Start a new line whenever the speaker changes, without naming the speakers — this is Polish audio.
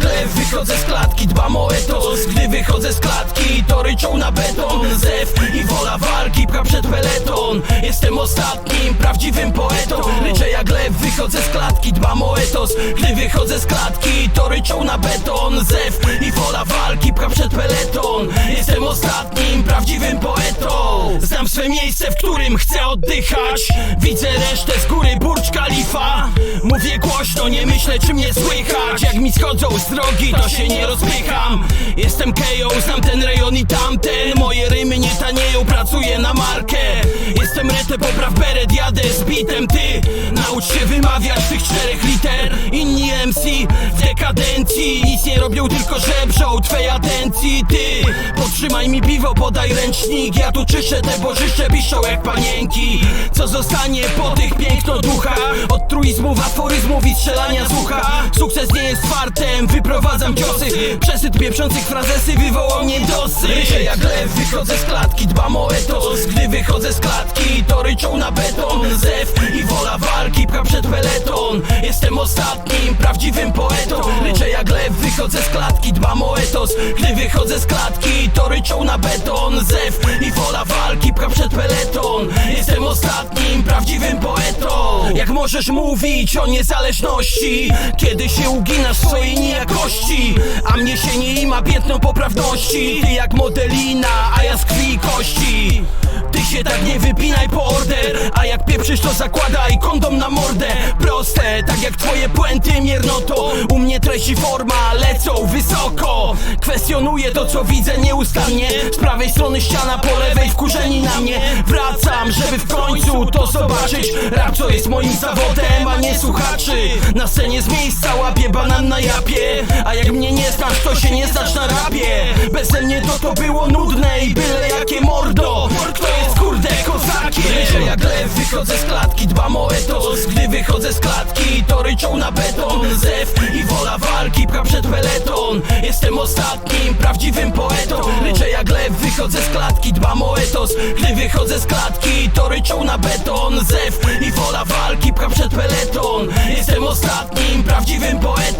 wychodzę z klatki, dbam o etos Gdy wychodzę z klatki, to ryczą na beton. Zew i wola walki, pcha przed peleton. Jestem ostatnim, prawdziwym poetą. Ryczę jak lew, wychodzę z klatki, dbam o etos Gdy wychodzę z klatki, to ryczą na beton. Zew i wola walki, pcha przed peleton. Jestem ostatnim, prawdziwym poetą. Znam swe miejsce, w którym chcę oddychać. Widzę resztę z góry Burcz Khalifa Mówię głośno, nie myślę czy mnie słychać. Jak mi schodzą z drogi, to się nie rozpycham. Jestem Kejo, znam ten rejon i tamten. Moje rymy nie tanieją, pracuję na markę. Jestem retę, popraw beret, jadę z bitem. Ty, naucz się wymawiać tych czterech liter. Inni MC w dekadencji Nic nie robią, tylko żebrzą twej atencji. Ty, potrzymaj mi piwo, podaj ręcznik. Ja tu czyszczę te bożyszcze, piszą jak panienki. Co zostanie po tych pięknoduchach Od truizmów, aforyzmów i strzelania z ucha Sukces nie jest fartem, wyprowadzam ciosy. Przesyt pieprzących frazesy wywołał mnie dosyć. Ryszę jak lew, wychodzę z klatki, dbam o etos. Gdy wychodzę z klatki, to ryczą na beton. Zew i wola walki, pcha przed peleton. Jestem ostatnim, prawdziwym poetą. Ryczę jak lew, wychodzę z klatki, dbam o etos. Gdy wychodzę z klatki, to ryczą na beton. Zew ostatnim, prawdziwym poetą. Jak możesz mówić o niezależności Kiedy się uginasz w swojej niejakości A mnie się nie ima piętno poprawności. Ty jak modelina, a ja z krwi i kości ty się tak nie wypinaj po order A jak pieprzysz to zakładaj kondom na mordę. Proste, tak jak twoje puenty miernoto. U mnie treści forma, lecą wysoko. Kwestionuję to co widzę nieustannie. Z prawej strony ściana, po lewej wkurzeni na mnie. Wracam, żeby w końcu to zobaczyć. Rap co jest moim zawodem, a nie słuchaczy. Na scenie z miejsca łapię banan na japie. A jak wychodzę z klatki, dbam o etos. Gdy wychodzę z klatki, to ryczą na beton. Zew i wola walki, pcha przed peleton Jestem ostatnim, prawdziwym poetą. Ryczę jak lew, wychodzę z klatki, dbam o etos. Gdy wychodzę z klatki, to ryczą na beton. Zew i wola walki, pcha przed peleton Jestem ostatnim, prawdziwym poetą